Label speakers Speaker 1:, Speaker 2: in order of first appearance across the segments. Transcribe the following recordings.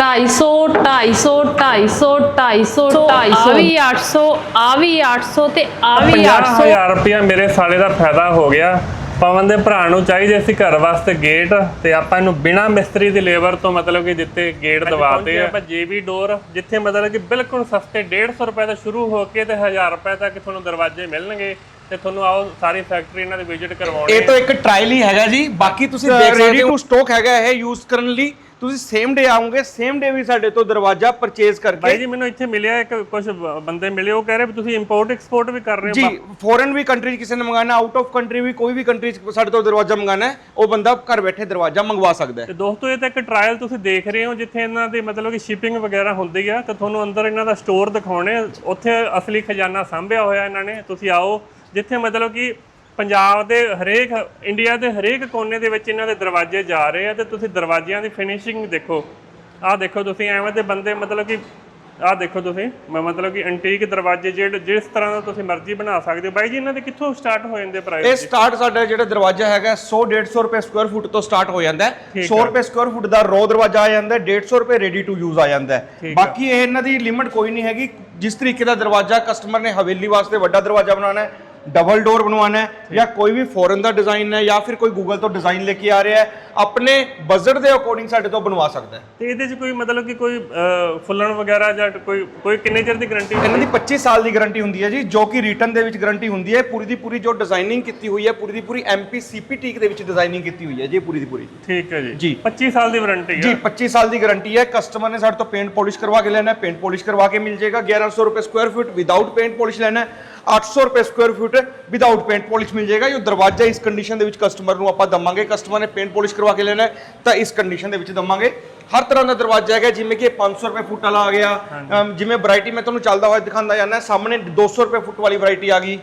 Speaker 1: 250 250 250 250 ਆ ਵੀ 800 ਆ ਵੀ 800 ਤੇ ਆ ਵੀ 800
Speaker 2: 50000 ਰੁਪਇਆ ਮੇਰੇ ਸਾਲੇ ਦਾ ਫਾਇਦਾ ਹੋ ਗਿਆ। ਪਵਨ ਦੇ ਭਰਾ ਨੂੰ ਚਾਹੀਦੇ ਸੀ ਘਰ ਵਾਸਤੇ ਗੇਟ ਤੇ ਆਪਾਂ ਇਹਨੂੰ ਬਿਨਾ ਮਿਸਤਰੀ ਦੀ ਲੇਬਰ ਤੋਂ ਮਤਲਬ ਕਿ ਦਿੱਤੇ ਗੇਟ ਦਵਾਤੇ ਆ ਆਪਾਂ ਜੀਬੀ ਡੋਰ ਜਿੱਥੇ ਮਤਲਬ ਕਿ ਬਿਲਕੁਲ ਸਸਤੇ 150 ਰੁਪਏ ਤੋਂ ਸ਼ੁਰੂ ਹੋ ਕੇ ਤੇ 1000 ਰੁਪਏ ਤੱਕ ਤੁਹਾਨੂੰ ਦਰਵਾਜ਼ੇ ਮਿਲਣਗੇ ਤੇ ਤੁਹਾਨੂੰ ਆਓ ਸਾਰੀ ਫੈਕਟਰੀ ਇਹਨਾਂ ਦੀ ਵਿਜ਼ਿਟ ਕਰਵਾਉਣੀ
Speaker 3: ਇਹ ਤਾਂ ਇੱਕ ਟ੍ਰਾਇਲ ਹੀ ਹੈਗਾ ਜੀ। ਬਾਕੀ ਤੁਸੀਂ ਦੇਖ ਸਕਦੇ ਹੋ। ਟੂ ਸਟਾਕ ਹੈਗਾ ਇਹ ਯੂਜ਼ ਕਰਨ ਲਈ। ਤੁਸੀਂ ਸੇਮ ਡੇ ਆਉਂਗੇ ਸੇਮ ਡੇ ਵੀ ਸਾਡੇ ਤੋਂ ਦਰਵਾਜ਼ਾ ਪਰਚੇਜ਼
Speaker 2: ਬਾਈ
Speaker 3: ਕਰਕੇ
Speaker 2: ਜੀ ਮੈਨੂੰ ਇੱਥੇ ਮਿਲਿਆ ਇੱਕ ਕੁਝ ਬੰਦੇ ਮਿਲੇ ਉਹ ਕਹਿ ਰਹੇ ਵੀ ਤੁਸੀਂ ਇੰਪੋਰਟ ਐਕਸਪੋਰਟ ਵੀ ਕਰ ਰਹੇ ਹੋ
Speaker 3: ਜੀ ਫੋਰਨ ਵੀ ਕੰਟਰੀ ਕਿਸੇ ਨੇ ਮੰਗਾਣਾ ਆਊਟ ਆਫ ਕੰਟਰੀ ਵੀ ਕੋਈ ਵੀ ਕੰਟਰੀ ਸਾਡੇ ਤੋਂ ਦਰਵਾਜ਼ਾ ਮੰਗਾਣਾ ਹੈ ਉਹ ਬੰਦਾ ਘਰ ਬੈਠੇ ਦਰਵਾਜ਼ਾ ਮੰਗਵਾ ਸਕਦਾ ਹੈ
Speaker 2: ਤੇ ਦੋਸਤੋ ਇਹ ਤਾਂ ਇੱਕ ਟ੍ਰਾਇਲ ਤੁਸੀਂ ਦੇਖ ਰਹੇ ਹੋ ਜਿੱਥੇ ਇਹਨਾਂ ਦੀ ਮਤਲਬ ਕਿ ਸ਼ਿਪਿੰਗ ਵਗੈਰਾ ਹੁੰਦੀ ਆ ਤੇ ਤੁਹਾਨੂੰ ਅੰਦਰ ਇਹਨਾਂ ਦਾ ਸਟੋਰ ਦਿਖਾਉਣੇ। ਉੱਥੇ ਅਸਲੀ ਖਜ਼ਾਨਾ ਸਾਂਭਿਆ ਹੋਇਆ ਇਹਨਾਂ ਨੇ ਤੁਸੀਂ ਆਓ ਜਿੱਥੇ ਮਤਲਬ ਕਿ ਪੰਜਾਬ ਦੇ ਹਰੇਕ ਇੰਡੀਆ ਦੇ ਹਰੇਕ ਕੋਨੇ ਦੇ ਵਿੱਚ ਇਹਨਾਂ ਦੇ ਦਰਵਾਜ਼ੇ ਜਾ ਰਹੇ ਆ ਤੇ ਤੁਸੀਂ ਦਰਵਾਜ਼ਿਆਂ ਦੀ ਫਿਨਿਸ਼ਿੰਗ ਦੇਖੋ। ਆਹ ਦੇਖੋ ਤੁਸੀਂ ਐਵੇਂ ਦੇ ਬੰਦੇ ਮਤਲਬ ਕਿ ਆਹ ਦੇਖੋ ਤੁਸੀਂ ਮੈਂ ਮਤਲਬ ਕਿ ਐਂਟੀਕ ਦਰਵਾਜ਼ੇ ਜਿਹੜੇ ਜਿਸ ਤਰ੍ਹਾਂ ਦਾ ਤੁਸੀਂ ਮਰਜ਼ੀ ਬਣਾ ਸਕਦੇ ਹੋ। ਬਾਈ ਜੀ ਇਹਨਾਂ ਦੇ ਕਿੱਥੋਂ ਸਟਾਰਟ ਹੋ ਜਾਂਦੇ
Speaker 3: ਇਹ
Speaker 2: ਪ੍ਰਾਈਸ
Speaker 3: ਸਟਾਰਟ ਸਾਡਾ ਜਿਹੜਾ ਦਰਵਾਜ਼ਾ ਹੈਗਾ 100 150 ਰੁਪਏ ਸਕੁਅਰ ਫੁੱਟ ਤੋਂ ਸਟਾਰਟ ਹੋ ਜਾਂਦਾ ਹੈ। 100 ਰੁਪਏ ਸਕੁਅਰ ਫੁੱਟ ਦਾ ਰੋ ਦਰਵਾਜ਼ਾ ਆ ਜਾਂਦਾ ਹੈ 150 ਰੁਪਏ ਰੈਡੀ ਟੂ ਯੂਜ਼ ਆ ਜਾਂਦਾ ਹੈ। ਬਾਕੀ ਇਹ ਇਹਨਾਂ ਦੀ ਲਿਮਿਟ ਕੋਈ ਨਹੀਂ ਹੈਗੀ। ਜਿਸ ਤਰੀਕੇ ਦਾ ਦਰਵਾਜ਼ਾ ਕਸਟਮਰ ਨੇ ਹਵੇਲੀ ਵਾਸਤੇ ਵੱਡਾ ਦਰਵਾਜ਼ਾ ਬਣਾਉਣਾ ਹੈ ਡਬਲ ਡੋਰ ਬਣਵਾਉਣਾ ਹੈ ਜਾਂ ਕੋਈ ਵੀ ਫੋਰਨ ਦਾ ਡਿਜ਼ਾਈਨ ਹੈ ਜਾਂ ਫਿਰ ਕੋਈ ਗੂਗਲ ਤੋਂ ਡਿਜ਼ਾਈਨ ਲੈ ਕੇ ਆ ਰਿਹਾ ਹੈ ਆਪਣੇ ਬਜਟ ਦੇ ਅਕੋਰਡਿੰਗ ਸਾਡੇ ਤੋਂ ਬਣਵਾ ਸਕਦਾ ਹੈ।
Speaker 2: ਤੇ ਇਹਦੇ 'ਚ ਕੋਈ ਮਤਲਬ ਕਿ ਕੋਈ ਅਹ, ਫੁੱਲਣ ਵਗੈਰਾ ਜਾਂ ਕੋਈ ਕੋਈ ਕਿੰਨੇ ਚਿਰ ਦੀ ਗਾਰੰਟੀ
Speaker 3: ਇਹਨਾਂ ਦੀ 25 ਸਾਲ ਦੀ ਗਾਰੰਟੀ ਹੁੰਦੀ ਹੈ ਜੀ ਜੋ ਕਿ ਰਿਟਰਨ ਦੇ ਵਿੱਚ ਗਾਰੰਟੀ ਹੁੰਦੀ ਹੈ। ਪੂਰੀ ਦੀ ਪੂਰੀ ਜੋ ਡਿਜ਼ਾਈਨਿੰਗ ਕੀਤੀ ਹੋਈ ਹੈ ਪੂਰੀ ਦੀ ਪੂਰੀ ਐਮਪੀ ਸੀਪੀਟੀ ਦੇ ਵਿੱਚ ਡਿਜ਼ਾਈਨਿੰਗ ਕੀਤੀ ਹੋਈ ਹੈ ਜੀ ਪੂਰੀ ਦੀ ਪੂਰੀ।
Speaker 2: ਠੀਕ ਹੈ ਜੀ।
Speaker 3: ਜੀ।
Speaker 2: 25 ਸਾਲ ਦੀ ਵਾਰੰਟੀ
Speaker 3: ਜੀ
Speaker 2: ਹੈ
Speaker 3: 25 ਸਾਲ ਦੀ ਗਾਰੰਟੀ ਹੈ। ਕਸਟਮਰ ਨੇ ਸਾਡੇ ਤੋਂ ਪੇਂਟ ਪਾਲਿਸ਼ ਕਰਵਾ ਕੇ ਲੈਣਾ ਹੈ ਪੇਂਟ ਪਾਲਿਸ਼ ਕਰਵਾ ਕੇ ਮਿਲ ਜਾਏਗਾ। 1100 ਰੁਪਏ square foot without paint polish ਲੈਣਾ ਹੈ। 800 ਰੁਪਏ square foot without paint polish ਮਿਲ ਜਾਏਗਾ। ਜੋ ਦਰਵਾਜ਼ਾ ਇਸ ਕੰਡੀਸ਼ਨ ਦੇ ਵਿੱਚ ਕਸਟਮਰ ਨੂੰ ਆਪਾਂ ਦਵਾਂਗੇ। ਕਸਟਮਰ ਨੇ ਪੇਂਟ ਪਾਲਿਸ਼ ਕਰਵਾ ਕੇ ਲੈਣਾ ਤਾਂ ਇਸ ਕੰਡੀਸ਼ਨ ਦੇ ਵਿੱਚ ਦਵਾਂਗੇ। ਹਰ ਤਰ੍ਹਾਂ ਦਾ ਦਰਵਾਜ਼ਾ ਹੈਗਾ ਜਿਵੇਂ ਕਿ ਇਹ 500 ਰੁਪਏ ਫੁੱਟ ਵਾਲਾ ਆ ਗਿਆ। ਜਿਵੇਂ ਵੈਰਾਈਟੀ ਮੈਂ ਤੁਹਾਨੂੰ ਚੱਲਦਾ ਹੋਇਆ ਦਿਖਾਉਂਦਾ ਜਾਂਦਾ ਸਾਹਮਣੇ 200 ਰੁਪਏ ਫੁੱਟ ਵਾਲੀ ਵੈਰਾਈਟੀ ਆ ਗਈ।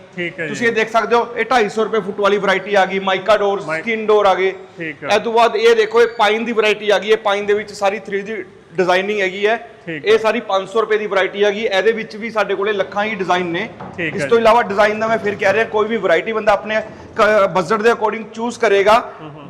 Speaker 3: ਤੁਸੀਂ ਇਹ ਦੇਖ ਸਕਦੇ ਹੋ ਇਹ 250 ਰੁਪਏ ਫੁੱਟ ਵਾਲੀ ਵੈਰਾਈਟੀ ਆ ਗਈ। ਮਾਈਕਾ ਡੋਰ ਸਕਿਨ ਡੋਰ ਆ ਗਏ। ਇਹ ਤੋਂ ਬਾਅਦ ਇਹ ਦੇਖੋ ਇਹ ਪਾਈਨ ਦੀ ਵੈਰਾਈਟੀ ਆ ਗਈ। ਹੈ ਪਾਈਨ ਦੇ ਵਿੱਚ ਸਾਰੀ 3D ਡਿਜ਼ਾਈਨਿੰਗ ਹੈਗੀ ਹੈ। ਇਹ ਸਾਰੀ 500 ਰੁਪਏ ਦੀ ਵੈਰਾਈਟੀ ਹੈਗੀ ਇਹਦੇ ਵਿੱਚ ਵੀ ਸਾਡੇ ਕੋਲੇ ਲੱਖਾਂ ਹੀ ਡਿਜ਼ਾਈਨ ਨੇ। ਇਸ ਤੋਂ ਇਲਾਵਾ ਡਿਜ਼ਾਈਨ ਦਾ ਮੈਂ ਫਿਰ ਕਹਿ ਰਿਹਾ ਕੋਈ ਵੀ ਵੈਰਾਈਟੀ ਬੰਦਾ ਆਪਣੇ ਬਜਟ ਦੇ ਅਕੋਰਡਿੰਗ ਚੂਜ਼ ਕਰੇਗਾ।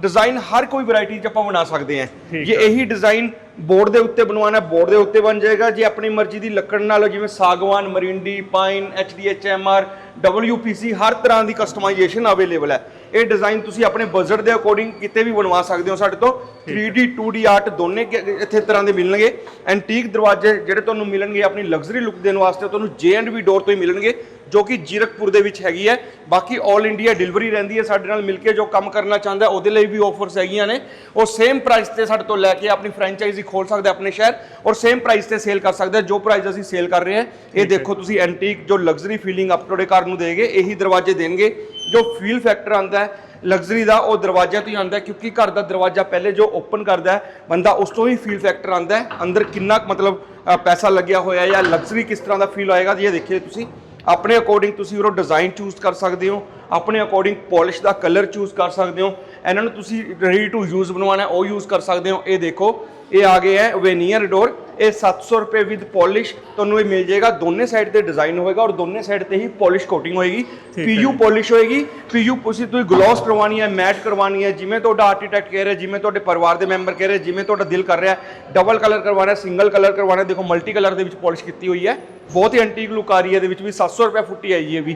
Speaker 3: ਡਿਜ਼ਾਈਨ ਹਰ ਕੋਈ ਵੈਰਾਈਟੀ 'ਚ ਆਪਾਂ ਬਣਾ ਸਕਦੇ ਹਾਂ। ਜੇ ਇਹੀ ਡਿਜ਼ਾਈਨ ਬੋਰਡ ਦੇ ਉੱਤੇ ਬਣਵਾਉਣਾ ਬੋਰਡ ਦੇ ਉੱਤੇ ਬਣ ਜਾਏਗਾ। ਜੇ ਆਪਣੀ ਮਰਜ਼ੀ ਦੀ ਲੱਕੜ ਨਾਲ ਜਿਵੇਂ ਸਾਗਵਾਨ ਮਰਿੰਡੀ ਪਾਈਨ ਐਚਡੀਐਚਐਮਆਰ ਡਬਲਯੂਪੀਸੀ ਹਰ ਤਰ੍ਹਾਂ ਦੀ ਕਸਟਮਾਈਜੇਸ਼ਨ ਅਵੇਲੇਬਲ ਹੈ। ਇਹ ਡਿਜ਼ਾਈਨ ਤੁਸੀਂ ਆਪਣੇ ਬਜਟ ਦੇ ਅਕੋਰਡਿੰਗ ਕਿਤੇ ਵੀ ਬਣਵਾ ਸਕਦੇ ਹੋ ਸਾਡੇ ਤੋਂ। 3D 2D ਆਰਟ ਦੋਨੇ ਇੱਥੇ ਤਰ੍ਹਾਂ ਦੇ ਮਿਲਣਗੇ। ਐਂਟੀਕ ਦਰਵਾਜ਼ੇ ਜਿਹੜੇ ਤੁਹਾਨੂੰ ਮਿਲਣਗੇ ਆਪਣੀ ਲਗਜ਼ਰੀ ਲੁੱਕ ਦੇਣ ਵਾਸਤੇ ਤੁਹਾਨੂੰ J&B ਡੋਰ ਤੋਂ ਹੀ ਮਿਲਣਗੇ ਜੋ ਕਿ ਜੀਰਕਪੁਰ ਦੇ ਵਿੱਚ ਹੈਗੀ ਹੈ। ਬਾਕੀ 올 ਇੰਡੀਆ ਡਿਲੀਵਰੀ ਰਹਿੰਦੀ ਹੈ ਸਾਡੇ ਨਾਲ ਮਿਲ ਕੇ ਜੋ ਕੰਮ ਕਰਨਾ ਚਾਹੁੰਦਾ ਉਹਦੇ ਲਈ ਵੀ ਆਫਰਸ ਹੈਗੀਆਂ ਨੇ। ਉਹ ਸੇਮ ਪ੍ਰਾਈਸ ਤੇ ਸਾਡੇ ਤੋਂ ਲੈ ਕੇ ਆਪਣੀ ਫਰੈਂਚਾਈਜ਼ੀ ਖੋਲ ਸਕਦਾ ਆਪਣੇ ਸ਼ਹਿਰ ਔਰ ਸੇਮ ਪ੍ਰਾਈਸ ਤੇ ਸੇਲ ਕਰ ਸਕਦਾ ਜੋ ਪ੍ਰਾਈਸ ਅਸੀਂ ਸੇਲ ਕਰ ਰਹੇ ਹਾਂ। ਇਹ ਦੇਖੋ ਤੁਸੀਂ ਐਂਟੀਕ ਜੋ ਲਗਜ਼ਰੀ ਫੀਲਿੰਗ ਅਪ ਤੁਹਾਡੇ ਘਰ ਨੂੰ ਦੇਗੇ ਇਹੀ ਦਰਵਾਜ਼ੇ ਦੇਣਗੇ। ਜੋ ਫੀਲ ਫੈਕਟਰ ਆਂਦਾ ਹੈ ਲਗਜ਼ਰੀ ਦਾ ਉਹ ਦਰਵਾਜ਼ਾ ਤੋਂ ਹੀ ਆਂਦਾ ਕਿਉਂਕਿ ਘਰ ਦਾ ਦਰਵਾਜ਼ਾ ਪਹਿਲੇ ਜੋ ਓਪਨ ਕਰਦਾ ਹੈ, ਬੰਦਾ ਉਸ ਤੋਂ ਹੀ ਫੀਲ ਫੈਕਟਰ ਆਂਦਾ ਅੰਦਰ ਕਿੰਨਾ ਕੁ ਮਤਲਬ ਪੈਸਾ ਲੱਗਿਆ ਹੋਇਆ ਹੈ ਜਾਂ ਲਗਜ਼ਰੀ ਕਿਸ ਤਰ੍ਹਾਂ ਦਾ ਫੀਲ ਹੋਏਗਾ ਇਹ ਦੇਖਿਓ ਤੁਸੀਂ। ਆਪਣੇ ਅਕੋਰਡਿੰਗ ਤੁਸੀਂ ਉਹ ਡਿਜ਼ਾਈਨ ਚੂਜ਼ ਕਰ ਸਕਦੇ ਹੋ, ਆਪਣੇ ਅਕੋਰਡਿੰਗ ਪਾਲਿਸ਼ ਦਾ ਕਲਰ ਚੂਜ਼ ਕਰ ਸਕਦੇ ਹੋ, ਇਹਨਾਂ ਨੂੰ ਤੁਸੀਂ ਰੈਡੀ ਟੂ ਯੂਜ਼ ਬਣਵਾਉਣਾ ਉਹ ਯੂਜ਼ ਕਰ ਸਕਦੇ ਹੋ। ਇਹ ਦੇਖੋ, ਇਹ ਆ ਗਏ ਹੈ ਵੇਨੀਅਰ ਡੋਰ ਇਹ 700 ਰੁਪਏ ਵਿਦ ਪਾਲਿਸ਼ ਤੁਹਾਨੂੰ ਇਹ ਮਿਲ ਜਾਏਗਾ। ਦੋਨੇ ਸਾਈਡ ਤੇ ਡਿਜ਼ਾਈਨ ਹੋਏਗਾ ਔਰ ਦੋਨੇ ਸਾਈਡ ਤੇ ਹੀ ਪਾਲਿਸ਼ ਕੋਟਿੰਗ ਹੋਏਗੀ। ਪੀਯੂ ਪਾਲਿਸ਼ ਹੋਏਗੀ। ਪੀਯੂ ਤੁਸੀਂ ਤੁਸੀਂ ਗਲੋਸ ਕਰਵਾਉਣੀ ਹੈ ਮੈਟ ਕਰਵਾਉਣੀ ਹੈ ਜਿਵੇਂ ਤੁਹਾਡਾ ਆਰਕੀਟੈਕਟ ਕਹਿ ਰਿਹਾ ਜਿਵੇਂ ਤੁਹਾਡੇ ਪਰਿਵਾਰ ਦੇ ਮੈਂਬਰ ਕਹਿ ਰਹੇ ਜਿਵੇਂ ਤੁਹਾਡਾ ਦਿਲ ਕਰ ਰਿਹਾ ਡਬਲ ਕਲਰ ਕਰਵਾਉਣਾ ਸਿੰਗਲ ਕਲਰ ਕਰਵਾਉਣਾ ਦੇਖੋ ਮਲਟੀ ਕਲਰ ਦੇ ਵਿੱਚ ਪਾਲਿਸ਼ ਕੀਤੀ ਹੋਈ ਹੈ। ਬਹੁਤ ਹੀ ਐਂਟੀਕ ਲੁੱਕ ਆ ਰਹੀ ਹੈ ਇਹਦੇ ਵਿੱਚ ਵੀ 700 ਰੁਪਏ ਫੁੱਟੀ ਆਈ ਹੈ ਵੀ।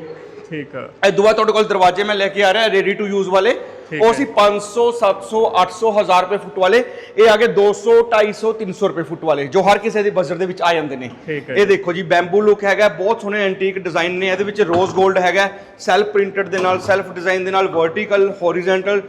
Speaker 2: ਠੀਕ ਹੈ
Speaker 3: ਇਹ ਦੁਆ ਤੁਹਾਡੇ ਕੋਲ ਦਰਵਾਜ਼ੇ ਮੈਂ ਲੈ ਕੇ ਆ ਰਿਹਾ ਰੈਡੀ ਟੂ ਯੂਜ਼ ਵਾਲੇ। ਉਹ ਸੀ 500 700 800 1000 ਰੁਪਏ ਫੁੱਟ ਵਾਲੇ ਇਹ ਆ ਗਏ 200 250 300 ਰੁਪਏ ਫੁੱਟ ਵਾਲੇ ਜੋ ਹਰ ਕਿਸੇ ਦੇ ਬਜਟ ਦੇ ਵਿੱਚ ਆ ਜਾਂਦੇ ਨੇ। ਇਹ ਦੇਖੋ ਜੀ ਬੈਂਬੂ ਲੁੱਕ ਹੈਗਾ ਬਹੁਤ ਸੋਹਣੇ ਐਂਟੀਕ ਡਿਜ਼ਾਈਨ ਨੇ ਇਹਦੇ ਵਿੱਚ ਰੋਜ਼ 골ਡ ਹੈਗਾ ਸੈਲਫ ਪ੍ਰਿੰਟਡ ਦੇ ਨਾਲ ਸੈਲਫ ਡਿਜ਼ਾਈਨ ਦੇ ਨਾਲ ਵਰਟੀਕਲ ਹੌਰੀਜ਼ੌਂਟਲ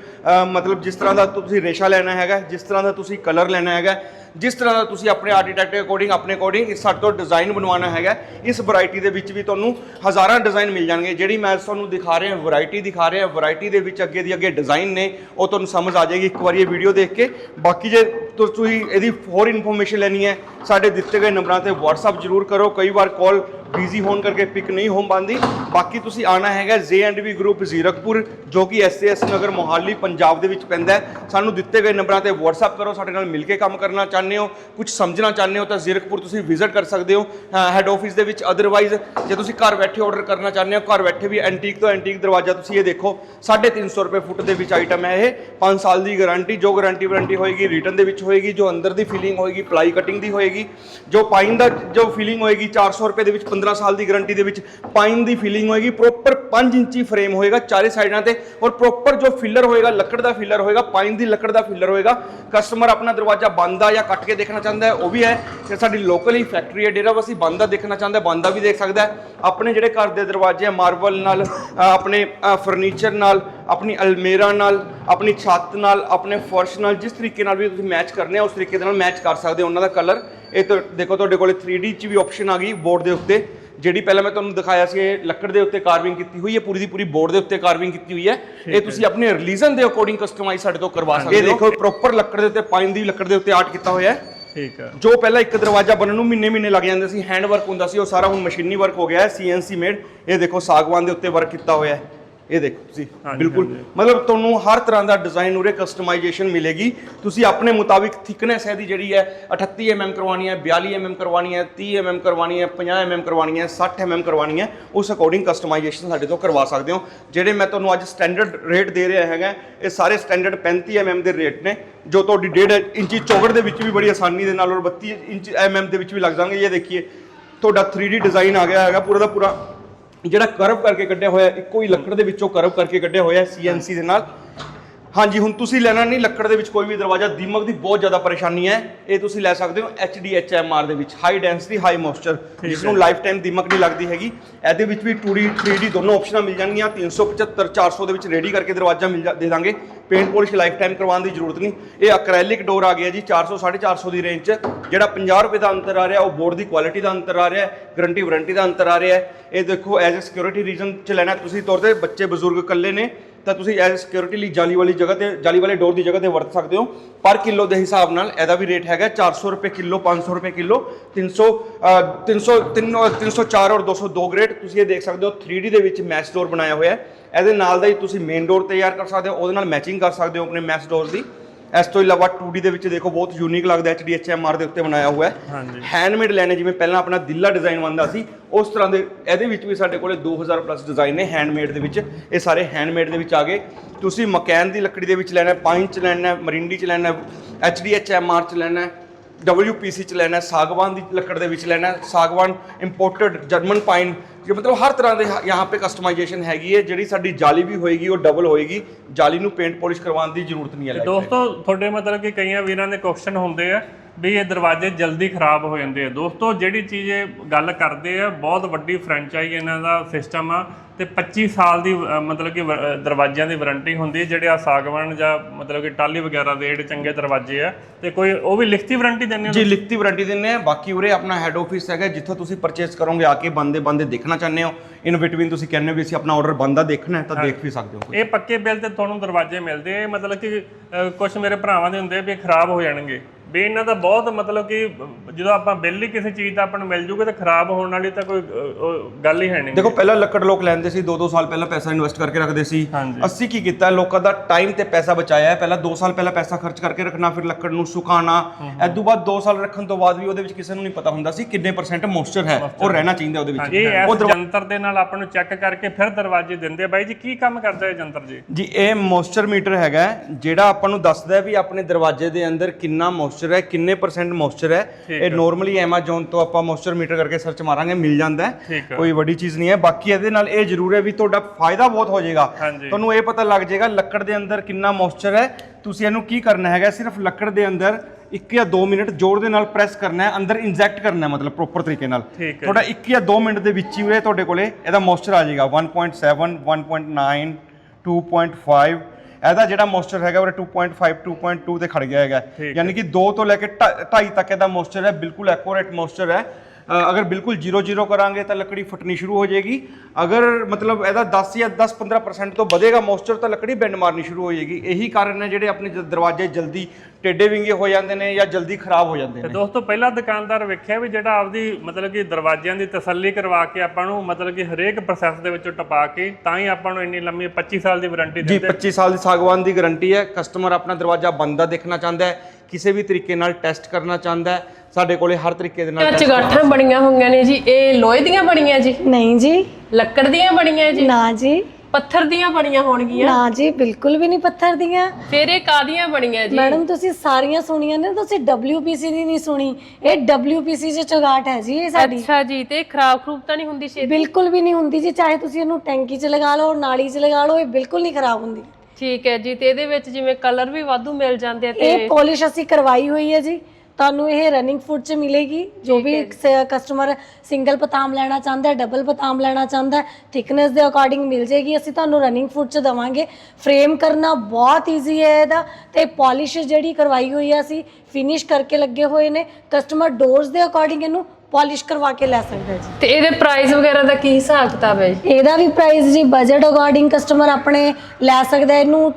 Speaker 3: ਮਤਲਬ ਜਿਸ ਤਰ੍ਹਾਂ ਦਾ ਤੁਸੀਂ ਰੇਸ਼ਾ ਲੈਣਾ ਹੈਗਾ ਜਿਸ ਤਰ੍ਹਾਂ ਦਾ ਤੁਸੀਂ ਕਲਰ ਲੈਣਾ ਹੈਗਾ ਜਿਸ ਤਰ੍ਹਾਂ ਦਾ ਤੁਸੀਂ ਆਪਣੇ ਆਰਕੀਟੈਕਟ ਦੇ ਅਕੋਰਡਿੰਗ ਆਪਣੇ ਅਕੋਰਡਿੰਗ ਇਸ ਸਾਡੇ ਤੋਂ ਡਿਜ਼ਾਈਨ ਬਣਵਾਉਣਾ ਹੈਗਾ। ਇਸ ਵੈਰਾਈਟੀ ਦੇ ਵਿੱਚ ਵੀ ਤੁਹਾਨੂੰ ਹਜ਼ਾਰਾਂ ਡਿਜ਼ਾਈਨ ਮਿਲ ਜਾਣਗੇ ਜਿਹੜੀ ਮੈਂ ਤੁਹਾਨੂੰ ਦਿਖਾ ਰਿਹਾ ਵੈਰਾਈਟੀ ਦਿਖਾ ਰਿਹਾ ਵੈਰਾਈਟੀ ਦੇ ਵਿੱਚ ਅੱਗੇ ਦੀ ਅੱਗੇ ਡਿਜ਼ਾਈਨ ਨੇ ਉਹ ਤੁਹਾਨੂੰ ਸਮਝ ਆ ਜਾਏਗੀ ਇੱਕ ਵਾਰੀ ਇਹ ਵੀਡੀਓ ਦੇਖ ਕੇ। ਬਾਕੀ ਜੇ ਤੁ- ਤੁਸੀਂ ਇਹਦੀ ਹੋਰ ਇਨਫੋਰਮੇਸ਼ਨ ਲੈਣੀ ਹੈ। ਸਾਡੇ ਦਿੱਤੇ ਗਏ ਨੰਬਰਾਂ ਤੇ WhatsApp ਜ਼ਰੂਰ ਕਰੋ। ਕਈ ਵਾਰ ਕਾਲ ਬਿਜ਼ੀ ਹੋਣ ਕਰਕੇ ਪਿਕ ਨਹੀਂ ਹੋ ਪਾਉਂਦੀ। ਬਾਕੀ ਤੁਸੀਂ ਆਣਾ ਹੈਗਾ J&B ਗਰੁੱਪ ਜ਼ੀਰਕਪੁਰ, ਜੋ ਕਿ ਐਸਐਸ ਨਗਰ ਮੋਹਾਲੀ, ਪੰਜਾਬ ਦੇ ਵਿੱਚ ਪੈਂਦਾ ਹੈ। ਸਾਨੂੰ ਦਿੱਤੇ ਗਏ ਨੰਬਰਾਂ ਤੇ WhatsApp ਕਰੋ। ਸਾਡੇ ਨਾਲ ਮਿਲ ਕੇ ਕੰਮ ਕਰਨਾ ਚਾਹੁੰਦੇ ਹੋ, ਕੁਝ ਸਮਝਣਾ ਚਾਹੁੰਦੇ ਹੋ ਤਾਂ ਜ਼ੀਰਕਪੁਰ ਤੁਸੀਂ ਵਿਜ਼ਿਟ ਕਰ ਸਕਦੇ ਹੋ। ਹੈੱਡ ਆਫਿਸ ਦੇ ਵਿੱਚ ਅਦਰਵਾਈਜ਼ ਜੇ ਤੁਸੀਂ ਘਰ ਬੈਠੇ ਆਰਡਰ ਕਰਨਾ ਚਾਹੁੰਦੇ ਹੋ, ਘਰ ਬੈਠੇ ਵੀ ਐਂਟੀਕ ਤੋਂ ਐਂਟੀਕ ਦਰਵਾਜ਼ਾ ਤੁਸੀਂ ਇਹ ਦੇਖੋ। 350 ਰੁਪਏ ਫੁੱਟ ਦੇ ਵਿੱਚ ਆਈਟਮ ਹੈ ਇਹ। 5 ਸਾਲ ਦੀ ਗਾਰੰਟੀ ਜੋ ਗਾਰੰਟੀ ਵਾਰੰਟੀ ਹੋਏਗੀ ਰਿਟਰਨ ਦੇ ਵਿੱਚ ਵਿੱਚ ਹੋਏਗੀ, ਜੋ ਅੰਦਰ ਦੀ ਫੀਲਿੰਗ ਹੋਏਗੀ ਪਲਾਈ ਕਟਿੰਗ ਦੀ ਹੋਏਗੀ, ਜੋ ਪਾਈਨ ਦਾ ਜੋ ਫੀਲਿੰਗ ਹੋਏਗੀ 400 ਰੁਪਏ ਦੇ ਵਿੱਚ 15 ਸਾਲ ਦੀ ਗਾਰੰਟੀ ਦੇ ਵਿੱਚ ਪਾਈਨ ਦੀ ਫੀਲਿੰਗ ਹੋਏਗੀ ਪ੍ਰੋਪਰ 5 ਇੰਚੀ ਫਰੇਮ ਹੋਏਗਾ ਚਾਰੇ ਸਾਈਡਾਂ ਤੇ ਔਰ ਪ੍ਰੋਪਰ ਜੋ ਫਿਲਰ ਹੋਏਗਾ, ਲੱਕੜ ਦਾ ਫਿਲਰ ਹੋਏਗਾ ਪਾਈਨ ਦੀ ਲੱਕੜ ਦਾ ਫਿਲਰ ਹੋਏਗਾ ਕਸਟਮਰ ਆਪਣਾ ਦਰਵਾਜ਼ਾ ਬੰਦ ਜਾਂ ਕੱਟ ਕੇ ਦੇਖਣਾ ਚਾਹੁੰਦਾ ਹੈ, ਉਹ ਵੀ ਹੈ ਕਿ ਸਾਡੀ ਲੋਕਲ ਹੀ ਫੈਕਟਰੀ ਹੈ, ਡੇਰਾ ਬੰਦ ਆ ਦੇਖਣਾ ਚਾਹੁੰਦਾ ਹੈ, ਬੰਦ ਵੀ ਦੇਖ ਸਕਦਾ ਹੈ, ਆਪਣੇ ਜਿਹੜੇ ਘਰ ਦੇ ਦਰਵਾਜ਼ੇ ਆ ਮਾਰਬਲ ਨਾਲ ਆਪਣੇ ਫਰਨੀਚਰ ਨਾਲ ਆਪਣੀ ਅਲਮੇਰਾ ਨਾਲ ਆਪਣੀ ਛੱਤ ਨਾਲ ਆਪਣੇ ਫਰਸ਼ ਨਾਲ ਜਿਸ ਤਰੀਕੇ ਨਾਲ ਵੀ ਤੁਸੀਂ ਮੈਚ ਕਰਨੇ ਆ ਉਸ ਤਰੀਕੇ ਦੇ ਨਾਲ ਮੈਚ ਕਰ ਸਕਦੇ ਹੋ ਉਹਨਾਂ ਦਾ ਕਲਰ ਇਹ ਤਾਂ ਦੇਖੋ ਤੁਹਾਡੇ ਕੋਲੇ 3D ਚ ਵੀ ਆਪਸ਼ਨ ਆ ਗਈ ਬੋਰਡ ਦੇ ਉੱਤੇ। ਜਿਹੜੀ ਪਹਿਲਾਂ ਮੈਂ ਤੁਹਾਨੂੰ ਦਿਖਾਇਆ ਸੀ ਇਹ ਲੱਕੜ ਦੇ ਉੱਤੇ ਕਾਰਵਿੰਗ ਕੀਤੀ ਹੋਈ ਹੈ ਪੂਰੀ ਦੀ ਪੂਰੀ ਬੋਰਡ ਦੇ ਉੱਤੇ ਕਾਰਵਿੰਗ ਕੀਤੀ ਹੋਈ ਹੈ। ਇਹ ਤੁਸੀਂ ਆਪਣੇ ਰਿਲੀਜਨ ਦੇ ਅਕੋਰਡਿੰਗ ਕਸਟਮਾਈਜ਼ ਸਾਡੇ ਤੋਂ ਕਰਵਾ ਸਕਦੇ ਹੋ। ਇਹ ਦੇਖੋ ਪ੍ਰੋਪਰ ਲੱਕੜ ਦੇ ਉੱਤੇ ਪਾਈਨ ਦੀ ਲੱਕੜ ਦੇ ਉੱਤੇ ਆਰਟ ਕੀਤਾ ਹੋਇਆ ਹੈ।
Speaker 2: ਠੀਕ ਆ
Speaker 3: ਜੋ ਪਹਿਲਾਂ ਇੱਕ ਦਰਵਾਜ਼ਾ ਬਣਨ ਨੂੰ ਮਹੀਨੇ ਮਹੀਨੇ ਲੱਗ ਜਾਂਦੇ ਸੀ ਹੈਂਡ ਵਰਕ ਹੁੰਦਾ ਸੀ ਉਹ ਸਾਰਾ ਹੁਣ ਮਸ਼ੀਨੀ ਵਰਕ ਹੋ ਗਿਆ ਹੈ ਸੀਐਨਸੀ ਮੇਡ ਇਹ ਦੇਖੋ ਸਾਗਵਾਨ ਦੇ ਉੱਤੇ ਵਰਕ ਕੀਤਾ ਹੋਇਆ ਹੈ। ਇਹ ਦੇਖੋ ਤੁਸੀਂ ਬਿਲਕੁਲ। ਮਤਲਬ ਤੁਹਾਨੂੰ ਹਰ ਤਰ੍ਹਾਂ ਦਾ ਡਿਜ਼ਾਈਨ ਉਰੇ ਕਸਟਮਾਈਜੇਸ਼ਨ ਮਿਲੇਗੀ। ਤੁਸੀਂ ਆਪਣੇ ਮੁਤਾਬਿਕ ਥਿਕਨੈਸ ਇਹਦੀ ਜਿਹੜੀ ਹੈ 38 mm ਕਰਵਾਉਣੀ ਹੈ 42 mm ਕਰਵਾਉਣੀ ਹੈ 30 mm ਕਰਵਾਉਣੀ ਹੈ 50 mm ਕਰਵਾਉਣੀ ਹੈ 60 mm ਕਰਵਾਉਣੀ ਹੈ ਉਸ ਅਕੋਰਡਿੰਗ ਕਸਟਮਾਈਜੇਸ਼ਨ ਸਾਡੇ ਤੋਂ ਕਰਵਾ ਸਕਦੇ ਹੋ। ਜਿਹੜੇ ਮੈਂ ਤੁਹਾਨੂੰ ਅੱਜ ਸਟੈਂਡਰਡ ਰੇਟ ਦੇ ਰਿਹਾ ਹੈਗਾ ਇਹ ਸਾਰੇ ਸਟੈਂਡਰਡ 35 mm ਦੇ ਰੇਟ ਨੇ ਜੋ ਤੁਹਾਡੀ 1.5 ਇੰਚੀ ਚੌਗੜ ਦੇ ਵਿੱਚ ਵੀ ਬੜੀ ਆਸਾਨੀ ਦੇ ਨਾਲ ਔਰ 32 ਇੰਚ mm ਦੇ ਵਿੱਚ ਵੀ ਲੱਗ ਜਾਣਗੇ। ਇਹ ਦੇਖੀਏ ਤੁਹਾਡਾ 3D ਡਿਜ਼ਾਈਨ ਆ ਗਿਆ ਹੈਗਾ ਪੂਰਾ ਦਾ ਪੂਰਾ ਜਿਹੜਾ ਕਰਵ ਕਰਕੇ ਕੱਢਿਆ ਹੋਇਆ, ਇੱਕੋ ਹੀ ਲੱਕੜ ਦੇ ਵਿੱਚੋਂ ਕਰਵ ਕਰਕੇ ਕੱਢਿਆ ਹੋਇਆ ਸੀਐਨਸੀ ਦੇ ਨਾਲ। ਹਾਂਜੀ ਹੁਣ ਤੁਸੀਂ ਲੈਣਾ ਨਹੀਂ ਲੱਕੜ ਦੇ ਵਿੱਚ ਕੋਈ ਵੀ ਦਰਵਾਜ਼ਾ। ਦੀਮਕ ਦੀ ਬਹੁਤ ਜ਼ਿਆਦਾ ਪਰੇਸ਼ਾਨੀ ਹੈ। ਇਹ ਤੁਸੀਂ ਲੈ ਸਕਦੇ ਹੋ HDHMR ਦੇ ਵਿੱਚ। ਹਾਈ ਡੈਂਸਿਟੀ ਹਾਈ ਮੋਇਸਚਰ ਜਿਸ ਨੂੰ ਲਾਈਫ ਟਾਈਮ ਦੀਮਕ ਨਹੀਂ ਲੱਗਦੀ ਹੈਗੀ। ਇਹਦੇ ਵਿੱਚ ਵੀ 2D 3D ਦੋਨੋਂ ਆਪਸ਼ਨਾਂ ਮਿਲ ਜਾਣਗੀਆਂ। 375 400 ਦੇ ਵਿੱਚ ਰੈਡੀ ਕਰਕੇ ਦਰਵਾਜ਼ਾ ਮਿਲ ਜਾ ਦੇ ਦਾਂਗੇ। ਪੇਂਟ ਪੋਲਿਸ਼ ਲਾਈਫ ਟਾਈਮ ਕਰਵਾਉਣ ਦੀ ਜ਼ਰੂਰਤ ਨਹੀਂ। ਇਹ ਅਕ੍ਰੈਲਿਕ ਡੋਰ ਆ ਗਿਆ ਜੀ 400 450 ਦੀ ਰੇਂਜ 'ਚ। ਜਿਹੜਾ 50 ਰੁਪਏ ਦਾ ਅੰਤਰ ਆ ਰਿਹਾ ਉਹ ਬੋਰਡ ਦੀ ਕੁਆਲਿਟੀ ਦਾ ਅੰਤਰ ਆ ਰਿਹਾ ਗਾਰੰਟੀ ਵਾਰੰਟੀ ਦਾ ਅੰਤਰ ਆ ਰਿਹਾ ਇਹ ਦੇਖੋ ਐਜ਼ ਅ ਸਿਕਿਉਰਿਟੀ ਰੀਜ਼ਨ 'ਚ ਲੈਣਾ ਤੁਸੀਂ ਤੌਰ ਤੇ ਬੱਚੇ ਬਜ਼ੁਰਗ ਇਕੱਲੇ ਨੇ। ਤਾਂ ਤੁਸੀਂ ਐਜ਼ ਸਿਕਿਉਰਿਟੀ ਲਈ ਜਾਲੀ ਵਾਲੀ ਜਗ੍ਹਾ ਤੇ ਜਾਲੀ ਵਾਲੇ ਡੋਰ ਦੀ ਜਗ੍ਹਾ ਤੇ ਵਰਤ ਸਕਦੇ ਹੋ। ਪਰ ਕਿਲੋ ਦੇ ਹਿਸਾਬ ਨਾਲ ਇਹਦਾ ਵੀ ਰੇਟ ਹੈਗਾ 400 ਰੁਪਏ ਕਿਲੋ 500 ਰੁਪਏ ਕਿਲੋ 300 ਅ, 300 ਤਿੰਨ- 304 ਔਰ 202 ਗ੍ਰੇਡ। ਤੁਸੀਂ ਇਹ ਦੇਖ ਸਕਦੇ ਹੋ 3D ਦੇ ਵਿੱਚ ਮੈਚ ਡੋਰ ਬਣਾਇਆ ਹੋਇਆ ਹੈ। ਇਹਦੇ ਨਾਲ ਦਾ ਹੀ ਤੁਸੀਂ ਮੇਨ ਡੋਰ ਤਿਆਰ ਕਰ ਸਕਦੇ ਹੋ ਉਹਦੇ ਨਾਲ ਮੈਚਿੰਗ ਕਰ ਸਕਦੇ ਹੋ ਆਪਣੇ ਮੈਚ ਡੋਰ ਦੀ। ਇਸ ਤੋਂ ਇਲਾਵਾ 2D ਦੇ ਵਿੱਚ ਦੇਖੋ ਬਹੁਤ ਯੂਨੀਕ ਲੱਗਦਾ ਹੈ HDHMR ਦੇ ਉੱਤੇ ਬਣਾਇਆ ਹੋਇਆ ਹੈ।
Speaker 2: ਹਾਂਜੀ।
Speaker 3: ਹੈਂਡਮੇਡ ਲੈਣੇ ਜਿਵੇਂ ਪਹਿਲਾਂ ਆਪਣਾ ਦਿੱਲਾ ਡਿਜ਼ਾਈਨ ਬਣਦਾ ਸੀ ਉਸ ਤਰ੍ਹਾਂ ਦੇ ਇਹਦੇ ਵਿੱਚ ਵੀ ਸਾਡੇ ਕੋਲੇ 2000 ਪਲੱਸ ਡਿਜ਼ਾਈਨ ਨੇ ਹੈਂਡਮੇਡ ਦੇ ਵਿੱਚ। ਇਹ ਸਾਰੇ ਹੈਂਡਮੇਡ ਦੇ ਵਿੱਚ ਆ ਗਏ। ਤੁਸੀਂ ਮਕੈਨ ਦੀ ਲੱਕੜੀ ਦੇ ਵਿੱਚ ਲੈਣਾ ਪਾਈਨ ਚ ਲੈਣਾ ਮਰਿੰਡੀ ਚ ਲੈਣਾ HDHMR ਚ ਲੈਣਾ ਡਬਲਯੂਪੀਸੀ ਚ ਲੈਣਾ ਸਾਗਵਾਨ ਦੀ ਲੱਕੜ ਦੇ ਵਿੱਚ ਲੈਣਾ ਸਾਗਵਾਨ ਇੰਪੋਰਟਡ ਜਰਮਨ ਪਾਈਨ ਜੋ ਮਤਲਬ ਹਰ ਤਰ੍ਹਾਂ ਦੇ ਯਹਾਂ ਪੇ ਕਸਟਮਾਈਜੇਸ਼ਨ ਹੈਗੀ ਹੈ ਜਿਹੜੀ ਸਾਡੀ ਜਾਲੀ ਵੀ ਹੋਏਗੀ ਉਹ ਡਬਲ ਹੋਏਗੀ। ਜਾਲੀ ਨੂੰ ਪੇਂਟ ਪੋਲਿਸ਼ ਕਰਵਾਉਣ ਦੀ ਜ਼ਰੂਰਤ ਨਹੀਂ ਹੈ
Speaker 2: ਦੋਸਤੋ ਤੁਹਾਡੇ ਮਤਲਬ ਕਿ ਕਈਆਂ ਵੀਰਾਂ ਦੇ ਕੁਐਸਚਨ ਹੁੰਦੇ ਆ ਵੀ ਇਹ ਦਰਵਾਜ਼ੇ ਜਲਦੀ ਖਰਾਬ ਹੋ ਜਾਂਦੇ ਆ। ਦੋਸਤੋ ਜਿਹੜੀ ਚੀਜ਼ ਇਹ ਗੱਲ ਕਰਦੇ ਆ ਬਹੁਤ ਵੱਡੀ ਫਰੈਂਚਾਈਜ਼ ਇਹਨਾਂ ਦਾ ਸਿਸਟਮ ਆ ਤੇ 25 ਸਾਲ ਦੀ ਮਤਲਬ ਕਿ ਦਰਵਾਜ਼ਿਆਂ ਦੀ ਵਾਰੰਟੀ ਹੁੰਦੀ ਹੈ ਜਿਹੜੇ ਆ ਸਾਗਵਾਨ ਜਾਂ ਮਤਲਬ ਕਿ ਟਾਲੀ ਵਗੈਰਾ ਦੇ ਜਿਹੜੇ ਚੰਗੇ ਦਰਵਾਜ਼ੇ ਆ ਤੇ ਕੋਈ ਉਹ ਵੀ ਲਿਖਤੀ ਵਾਰੰਟੀ ਦਿੰਦੇ ਹੋ
Speaker 3: ਜੀ ਲਿਖਤੀ ਵਾਰੰਟੀ ਦਿੰਦੇ ਆ। ਬਾਕੀ ਉਰੇ ਆਪਣਾ ਹੈੱਡ ਆਫਿਸ ਹੈਗਾ ਜਿੱਥੋਂ ਤੁਸੀਂ ਪਰਚੇਸ ਕਰੋਗੇ ਆ ਕੇ ਬੰਦੇ ਬੰਦੇ ਦੇਖਣਾ ਚਾਹੁੰਦੇ ਹੋ। ਇਨ ਬਿਟਵੀਨ ਤੁਸੀਂ ਕਹਿੰਦੇ ਹੋ ਵੀ ਅਸੀਂ ਆਪਣਾ ਆਰਡਰ ਬੰਦਾ ਦੇਖਣਾ ਹੈ ਤਾਂ ਦੇਖ ਵੀ ਸਕਦੇ ਹੋ।
Speaker 2: ਇਹ ਪੱਕੇ ਬਿੱਲ ਤੇ ਤੁਹਾਨੂੰ ਦਰਵਾਜ਼ੇ ਮਿਲਦੇ ਮਤਲਬ ਕਿ ਕੁਝ ਮੇਰੇ ਭਰਾਵਾਂ ਦੇ ਹੁੰਦੇ ਆ ਵੀ ਖਰਾਬ ਹੋ ਜਾਣਗੇ। ਵੀ ਇਹਨਾਂ ਦਾ ਬਹੁਤ ਮਤਲਬ ਕਿ ਜਦੋਂ ਆਪਾਂ ਬਿੱਲ ਹੀ ਕਿਸੇ ਚੀਜ਼ ਦਾ ਆਪਾਂ ਨੂੰ ਮਿਲ ਜੂਗਾ ਤਾਂ ਖਰਾਬ ਹੋਣ ਵਾਲੀ ਤਾਂ ਕੋਈ ਉਹ ਗੱਲ ਹੀ ਹੈ ਨਹੀਂ।
Speaker 3: ਦੇਖੋ ਪਹਿਲਾਂ ਲੱਕੜ ਲੋਕ ਲੈਂਦੇ ਸੀ 2-2 ਸਾਲ ਪਹਿਲਾਂ ਪੈਸਾ ਇਨਵੈਸਟ ਕਰਕੇ ਰੱਖਦੇ ਸੀ।
Speaker 2: ਹਾਂਜੀ।
Speaker 3: ਅਸੀਂ ਕੀ ਕੀਤਾ ਲੋਕਾਂ ਦਾ ਟਾਈਮ ਤੇ ਪੈਸਾ ਬਚਾਇਆ ਹੈ। ਪਹਿਲਾਂ 2 ਸਾਲ ਪਹਿਲਾਂ ਪੈਸਾ ਖਰਚ ਕਰਕੇ ਰੱਖਣਾ ਫਿਰ ਲੱਕੜ ਨੂੰ ਸੁਕਾਉਣਾ। ਐਦੋਂ ਬਾਅਦ 2 ਸਾਲ ਰੱਖਣ ਤੋਂ ਬਾਅਦ ਵੀ ਉਹਦੇ ਵਿੱਚ ਕਿਸੇ ਨੂੰ ਨਹੀਂ ਪਤਾ ਹੁੰਦਾ ਸੀ ਕਿੰਨੇ ਪਰਸੈਂਟ ਮੋਇਸਚਰ ਹੈ। ਉਹ ਰਹਿਣਾ ਚਾਹੀਦਾ ਉਹਦੇ ਵਿੱਚ।
Speaker 2: ਇਸ ਜੰਤਰ ਦੇ ਨਾਲ ਆਪਾਂ ਨੂੰ ਚੈੱਕ ਕਰਕੇ ਫਿਰ ਦਰਵਾਜ਼ੇ ਦਿੰਦੇ ਆ। ਬਾਈ ਜੀ ਕੀ ਕੰਮ ਕਰਦਾ ਇਹ ਜੰਤਰ ਜੀ?
Speaker 3: ਜੀ ਇਹ ਮੋਇਸਚਰ ਮੀਟਰ ਹੈਗਾ ਹੈ, ਜਿਹੜਾ ਆਪਾਂ ਨੂੰ ਦੱਸਦਾ ਹੈ ਵੀ ਆਪਣੇ ਦਰਵਾਜ਼ੇ ਦੇ ਅੰਦਰ ਕਿੰਨਾ ਮੋਇਸਚਰ ਹੈ ਕਿੰਨੇ ਪਰਸੈਂਟ ਮੋਇਸਚਰ ਹੈ? ਇਹ ਨਾਰਮਲੀ Amazon ਤੋਂ ਆਪਾਂ ਮੋਇਸਚਰ ਮੀਟਰ ਕਰਕੇ ਸਰਚ ਮਾਰਾਂਗੇ ਮਿਲ ਜਾਂਦਾ ਹੈ। ਕੋਈ ਵੱਡੀ ਚੀਜ਼ ਨਹੀਂ ਹੈ। ਬਾਕੀ ਇਹਦੇ ਨਾਲ ਇਹ ਜ਼ਰੂਰ ਹੈ ਵੀ ਤੁਹਾਡਾ ਫਾਇਦਾ ਬਹੁਤ ਹੋ ਜਾਏਗਾ। ਤੁਹਾਨੂੰ ਇਹ ਪਤਾ ਲੱਗ ਜਾਏਗਾ ਲੱਕੜ ਦੇ ਅੰਦਰ ਕਿੰਨਾ ਮੋਇਸਚਰ ਹੈ। ਤੁਸੀਂ ਇਹਨੂੰ ਕੀ ਕਰਨਾ ਹੈਗਾ ਸਿਰਫ ਲੱਕੜ ਦੇ ਅੰਦਰ 1 ਜਾਂ 2 ਮਿੰਟ ਜ਼ੋਰ ਦੇ ਨਾਲ ਪ੍ਰੈਸ ਕਰਨਾ ਹੈ ਅੰਦਰ ਇੰਜੈਕਟ ਕਰਨਾ ਹੈ ਮਤਲਬ ਪ੍ਰੋਪਰ ਤਰੀਕੇ ਨਾਲ। ਤੁਹਾਡਾ 1 ਜਾਂ 2 ਮਿੰਟ ਦੇ ਵਿੱਚ ਹੀ ਉਰੇ ਤੁਹਾਡੇ ਕੋਲੇ ਇਹਦਾ ਮੋਇਸਚਰ ਆ ਜਾਏਗਾ। 1.7 1.9 2.5 ਇਹਦਾ ਜਿਹੜਾ ਮੋਇਸਚਰ ਹੈਗਾ ਉਹ 2.5 2.2 ਤੇ ਖੜ ਗਿਆ ਹੈਗਾ। ਯਾਨੀ ਕਿ 2 ਤੋਂ ਲੈ ਕੇ 2.5 ਤੱਕ ਇਹਦਾ ਮੋਇਸਚਰ ਹੈ ਬਿਲਕੁਲ ਐਕੂਰੇਟ ਮੋਇਸਚਰ ਹੈ। ਅਗਰ ਬਿਲਕੁਲ 0-0 ਕਰਾਂਗੇ ਤਾਂ ਲੱਕੜੀ ਫਟਣੀ ਸ਼ੁਰੂ ਹੋ ਜਾਏਗੀ। ਅਗਰ ਮਤਲਬ ਇਹਦਾ 10 ਜਾਂ 10-15% ਤੋਂ ਵਧੇਗਾ ਮੋਇਸਚਰ ਤਾਂ ਲੱਕੜੀ ਬੈਂਡ ਮਾਰਨੀ ਸ਼ੁਰੂ ਹੋ ਜਾਏਗੀ। ਇਹੀ ਕਾਰਨ ਹੈ ਜਿਹੜੇ ਆਪਣੇ ਦਰਵਾਜ਼ੇ ਜਲਦੀ ਟੇਡੇ ਵਿੰਗੇ ਹੋ ਜਾਂਦੇ ਨੇ ਜਾਂ ਜਲਦੀ ਖਰਾਬ ਹੋ ਜਾਂਦੇ
Speaker 2: ਤੇ
Speaker 3: ਨੇ।
Speaker 2: ਦੋਸਤੋ ਪਹਿਲਾ ਦੁਕਾਨਦਾਰ ਵੇਖਿਆ ਵੀ ਜਿਹੜਾ ਆਪਦੀ ਮਤਲਬ ਕਿ ਦਰਵਾਜ਼ਿਆਂ ਦੀ ਤਸੱਲੀ ਕਰਵਾ ਕੇ ਆਪਾਂ ਨੂੰ ਮਤਲਬ ਕਿ ਹਰੇਕ ਪ੍ਰੋਸੈਸ ਦੇ ਵਿੱਚੋਂ ਟਪਾ ਕੇ ਤਾਂ ਹੀ ਆਪਾਂ ਨੂੰ ਇੰਨੀ ਲੰਮੀ 25 ਸਾਲ ਦੀ ਵਾਰੰਟੀ
Speaker 3: ਜੀ
Speaker 2: ਦਿੰਦੇ
Speaker 3: 25 ਸਾਲ ਦੀ ਸਾਗਵਾਨ ਦੀ ਗਾਰੰਟੀ ਹੈ। ਕਸਟਮਰ ਆਪਣਾ ਦਰਵਾਜ਼ਾ ਬੰਦਾ ਦੇਖਣਾ ਚਾਹੁੰਦਾ ਹੈ। ਕਿਸੇ ਵੀ ਤਰੀਕੇ ਨਾਲ ਟੈਸਟ ਕਰਨਾ ਚਾਹੁੰਦਾ ਹੈ। ਸਾਡੇ ਕੋਲੇ ਹਰ ਤਰੀਕੇ ਦੇ ਨਾਲ
Speaker 1: ਚਗਾਠਾਂ ਬਣੀਆਂ ਹੋਈਆਂ ਨੇ ਜੀ। ਇਹ ਲੋਹੇ ਦੀਆਂ ਬਣੀਆਂ ਜੀ?
Speaker 4: ਨਹੀਂ ਜੀ।
Speaker 1: ਲੱਕੜ ਦੀਆਂ ਬਣੀਆਂ ਜੀ?
Speaker 4: ਨਾ ਜੀ।
Speaker 1: ਪੱਥਰ ਦੀਆਂ ਬਣੀਆਂ ਹੋਣਗੀਆਂ।
Speaker 5: ਨਾ ਜੀ ਬਿਲਕੁਲ ਵੀ ਨਹੀਂ ਪੱਥਰ ਦੀਆਂ।
Speaker 1: ਫਿਰ ਇਹ ਕਾਦੀਆਂ ਬਣੀਆਂ ਜੀ?
Speaker 5: ਮੈਡਮ ਤੁਸੀਂ ਸਾਰੀਆਂ ਸੁਣੀਆਂ ਨੇ ਤੁਸੀਂ WPC ਦੀ ਨਹੀਂ ਸੁਣੀ। ਇਹ WPC ਚ ਚੁਗਾਟ ਹੈ ਜੀ ਇਹ ਸਾਡੀ।
Speaker 1: ਅੱਛਾ ਜੀ ਤੇ ਖਰਾਬ ਖਰੂਬ ਤਾਂ ਨਹੀਂ ਹੁੰਦੀ ਛੇਤੀ?
Speaker 5: ਬਿਲਕੁਲ ਵੀ ਨਹੀਂ ਹੁੰਦੀ ਜੀ ਚਾਹੇ ਤੁਸੀਂ ਇਹਨੂੰ ਟੈਂਕੀ 'ਚ ਲਗਾ ਲਓ ਨਾਲੀ 'ਚ ਲਗਾ ਲਓ ਇਹ ਬਿਲਕੁਲ ਨਹੀਂ ਖਰਾਬ ਹੁੰਦੀ।
Speaker 1: ਠੀਕ ਹੈ ਜੀ ਤੇ ਇਹਦੇ ਵਿੱਚ ਜਿਵੇਂ ਕਲਰ ਵੀ ਵਾਧੂ ਮਿਲ ਜਾਂਦੇ ਆ ਤੇ
Speaker 5: ਇਹ ਪਾਲਿਸ਼ ਅਸੀਂ ਕਰਵਾਈ ਹੋਈ ਹੈ ਜੀ। ਤੁਹਾਨੂੰ ਇਹ ਰਨਿੰਗ ਫੁੱਟ 'ਚ ਮਿਲੇਗੀ ਜੋ ਵੀ ਕਸਟਮਰ ਸਿੰਗਲ ਪਤਾਮ ਲੈਣਾ ਚਾਹੁੰਦਾ ਹੈ ਡਬਲ ਪਤਾਮ ਲੈਣਾ ਚਾਹੁੰਦਾ ਹੈ ਥਿਕਨੈਸ ਦੇ ਅਕੋਰਡਿੰਗ ਮਿਲ ਜੇਗੀ ਅਸੀਂ ਤੁਹਾਨੂੰ ਰਨਿੰਗ ਫੁੱਟ 'ਚ ਦਵਾਂਗੇ। ਫਰੇਮ ਕਰਨਾ ਬਹੁਤ ਈਜ਼ੀ ਹੈ ਇਹਦਾ ਤੇ ਪਾਲਿਸ਼ ਜਿਹੜੀ ਕਰਵਾਈ ਹੋਈ ਹੈ ਅਸੀਂ ਫਿਨਿਸ਼ ਕਰਕੇ ਲੱਗੇ ਹੋਏ ਨੇ। ਕਸਟਮਰ ਡੋਰਸ ਦੇ ਅਕੋਰਡਿੰਗ ਇਹਨੂੰ ਪਾਲਿਸ਼ ਕਰਵਾ ਕੇ ਲੈ ਸਕਦਾ ਜੀ।
Speaker 1: ਤੇ ਇਹਦੇ ਪ੍ਰਾਈਸ ਵਗੈਰਾ ਦਾ ਕੀ ਹਿਸਾਬ ਕਿਤਾਬ ਹੈ ਜੀ?
Speaker 5: ਇਹਦਾ ਵੀ ਪ੍ਰਾਈਸ ਜੀ ਬਜਟ ਅਕੋਰਡਿੰਗ ਕਸਟਮਰ ਆਪਣੇ ਲੈ ਸਕਦਾ ਇਹਨੂੰ